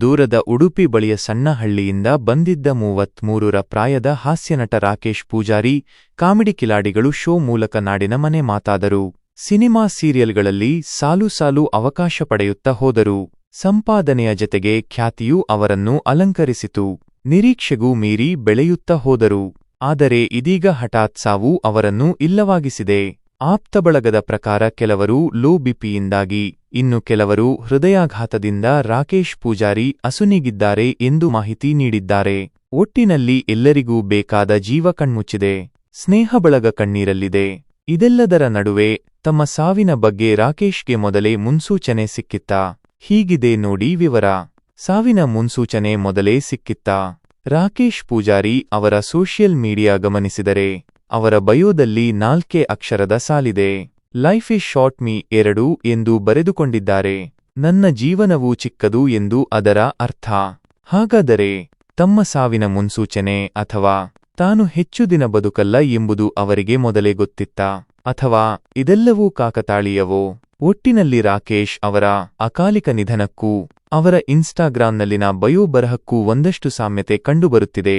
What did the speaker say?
ದೂರದ ಉಡುಪಿ ಬಳಿಯ ಸಣ್ಣ ಹಳ್ಳಿಯಿಂದ ಬಂದಿದ್ದ ಮೂವತ್ಮೂರರ ಪ್ರಾಯದ ಹಾಸ್ಯನಟ ರಾಕೇಶ್ ಪೂಜಾರಿ, ಕಾಮಿಡಿ ಕಿಲಾಡಿಗಳು ಶೋ ಮೂಲಕ ನಾಡಿನ ಮನೆ ಮಾತಾದರು. ಸಿನಿಮಾ ಸೀರಿಯಲ್ಗಳಲ್ಲಿ ಸಾಲು ಸಾಲು ಅವಕಾಶ ಪಡೆಯುತ್ತಾ ಹೋದರು. ಸಂಪಾದನೆಯ ಜತೆಗೆ ಖ್ಯಾತಿಯೂ ಅವರನ್ನು ಅಲಂಕರಿಸಿತು. ನಿರೀಕ್ಷೆಗೂ ಮೀರಿ ಬೆಳೆಯುತ್ತಾ ಹೋದರು. ಆದರೆ ಇದೀಗ ಹಠಾತ್ ಸಾವು ಅವರನ್ನು ಇಲ್ಲವಾಗಿಸಿದೆ. ಆಪ್ತಬಳಗದ ಪ್ರಕಾರ ಕೆಲವರು ಲೋ ಬಿಪಿಯಿಂದಾಗಿ, ಇನ್ನು ಕೆಲವರು ಹೃದಯಾಘಾತದಿಂದ ರಾಕೇಶ್ ಪೂಜಾರಿ ಅಸುನೀಗಿದ್ದಾರೆ ಎಂದು ಮಾಹಿತಿ ನೀಡಿದ್ದಾರೆ. ಒಟ್ಟಿನಲ್ಲಿ ಎಲ್ಲರಿಗೂ ಬೇಕಾದ ಜೀವ ಕಣ್ಮುಚ್ಚಿದೆ. ಸ್ನೇಹಬಳಗ ಕಣ್ಣೀರಲ್ಲಿದೆ. ಇದೆಲ್ಲದರ ನಡುವೆ ತಮ್ಮ ಸಾವಿನ ಬಗ್ಗೆ ರಾಕೇಶ್ಗೆ ಮೊದಲೇ ಮುನ್ಸೂಚನೆ ಸಿಕ್ಕಿತ್ತ? ಹೀಗಿದೆ ನೋಡಿ ವಿವರ. ಸಾವಿನ ಮುನ್ಸೂಚನೆ ಮೊದಲೇ ಸಿಕ್ಕಿತ್ತ? ರಾಕೇಶ್ ಪೂಜಾರಿ ಅವರ ಸೋಷಿಯಲ್ ಮೀಡಿಯಾ ಗಮನಿಸಿದರೆ ಅವರ ಬಯೋದಲ್ಲಿ ನಾಲ್ಕೇ ಅಕ್ಷರದ ಸಾಲಿದೆ. ಲೈಫ್ ಇಸ್ ಶಾರ್ಟ್ ಮೀ ಎರಡು ಎಂದು ಬರೆದುಕೊಂಡಿದ್ದಾರೆ. ನನ್ನ ಜೀವನವು ಚಿಕ್ಕದು ಎಂದು ಅದರ ಅರ್ಥ. ಹಾಗಾದರೆ, ತಮ್ಮ ಸಾವಿನ ಮುನ್ಸೂಚನೆ ಅಥವಾ ತಾನು ಹೆಚ್ಚು ದಿನ ಬದುಕಲ್ಲ ಎಂಬುದು ಅವರಿಗೆ ಮೊದಲೇ ಗೊತ್ತಿತ್ತಾ? ಅಥವಾ ಇದೆಲ್ಲವೂ ಕಾಕತಾಳೀಯವೋ? ಒಟ್ಟಿನಲ್ಲಿ ರಾಕೇಶ್ ಅವರ ಅಕಾಲಿಕ ನಿಧನಕ್ಕೂ, ಅವರ ಇನ್ಸ್ಟಾಗ್ರಾಂನಲ್ಲಿನ ಬಯೋ ಬರಹಕ್ಕೂ ಒಂದಷ್ಟು ಸಾಮ್ಯತೆ ಕಂಡುಬರುತ್ತಿದೆ.